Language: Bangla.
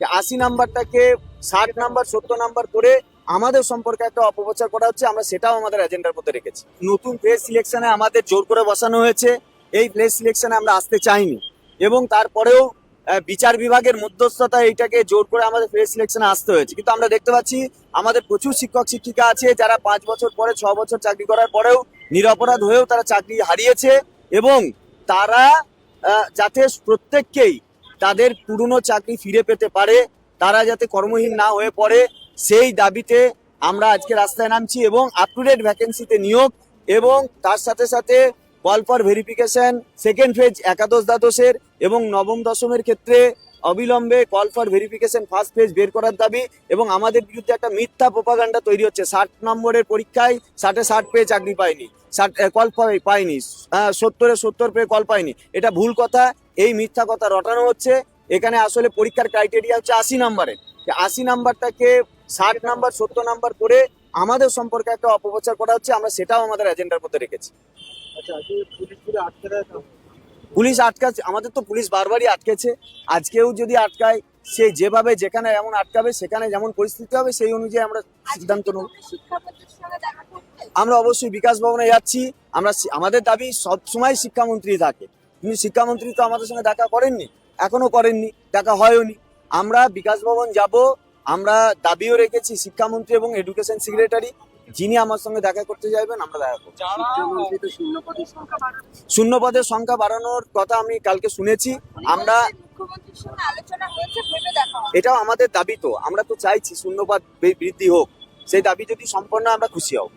যে আশি নাম্বারটাকে ষাট নাম্বার, সত্তর নাম্বার করে আমাদের সম্পর্কে একটা অপপ্রচার করা হচ্ছে, আমরা সেটাও আমাদের এজেন্ডার মধ্যে রেখেছি। নতুন প্লেস সিলেকশনে আমাদের জোর করে বসানো হয়েছে, এই প্লেস সিলেকশনে আমরা আসতে চাইনি। এবং তারপরেও বিচার বিভাগের মধ্যস্থতা এইটাকে জোর করে আমাদের প্লেস সিলেকশনে আসতে হয়েছে। কিন্তু আমরা দেখতে পাচ্ছি, আমাদের প্রচুর শিক্ষক, শিক্ষিকা আছে, যারা পাঁচ বছর পরে, ছ বছর চাকরি করার পরেও নিরপরাধ হয়েও তারা চাকরি হারিয়েছে এবং তারা যাতে প্রত্যেককেই তাদের পুরনো চাকরি ফিরে পেতে পারে, তারা যাতে কর্মহীন না হয়ে পড়ে, সেই দাবিতে আমরা আজকে রাস্তায় নামছি এবং আপ টু ডেট ভ্যাকেন্সিতে নিয়োগ এবং তার সাথে সাথে call for verification second phase একাদশ দ্বাদশের এবং নবম দশমের ক্ষেত্রে অবিলম্বে call for verification first phase বের করার দাবি এবং আমাদের বিরুদ্ধে একটা মিথ্যা প্রোপাগান্ডা তৈরি হচ্ছে। ষাট নম্বরের পরীক্ষায় ষাটে ষাট পেয়ে চাকরি পায়নি। ষাট কল পায়নি। সত্তরে সত্তর পেয়ে কল পায়নি। এটা ভুল কথা। এই মিথ্যা কথা রটানো হচ্ছে। এখানে আসলে পরীক্ষার ক্রাইটেরিয়া হচ্ছে আশি নাম্বারের আশি নাম্বারটাকে ষাট নাম্বার, সত্তর নাম্বার করে আমাদের সম্পর্কে একটা অপপ্রচার করা হচ্ছে। আমরা সেটাও আমাদের এজেন্ডার মধ্যে রেখেছি। আচ্ছা পুলিশ আটকে? পুলিশ আটকাচ্ছে, আমাদের তো পুলিশ বারবারই আটকেছে। আজকেও যদি আটকায়, সে যেভাবে যেখানে যেমন আটকাবে, সেখানে যেমন পরিস্থিতি হবে, সেই অনুযায়ী আমরা সিদ্ধান্ত নেব। আমরা অবশ্যই বিকাশ ভবনে যাচ্ছি। আমরা আমাদের দাবি সব সময় শিক্ষামন্ত্রী থাকে। কিন্তু শিক্ষামন্ত্রী তো আমাদের সঙ্গে দেখা করেননি, এখনও করেননি, দেখা হয়ওনি। আমরা বিকাশ ভবন যাব, আমরা দাবিও রেখেছি শিক্ষামন্ত্রী এবং এডুকেশন সেক্রেটারি যিনি আমার সঙ্গে দেখা করতে চাইবেন আমরা দেখা করছি শূন্য পদের সংখ্যা বাড়ানোর কথা আমি কালকে শুনেছি। আমরা মুখ্যমন্ত্রীর সঙ্গে আলোচনা হয়েছে ভেবে দেখা হবে। এটাও আমাদের দাবি তো। আমরা তো চাইছি শূন্যপাত বৃদ্ধি হোক। সেই দাবি যদি সম্পন্ন আমরা খুশি হব।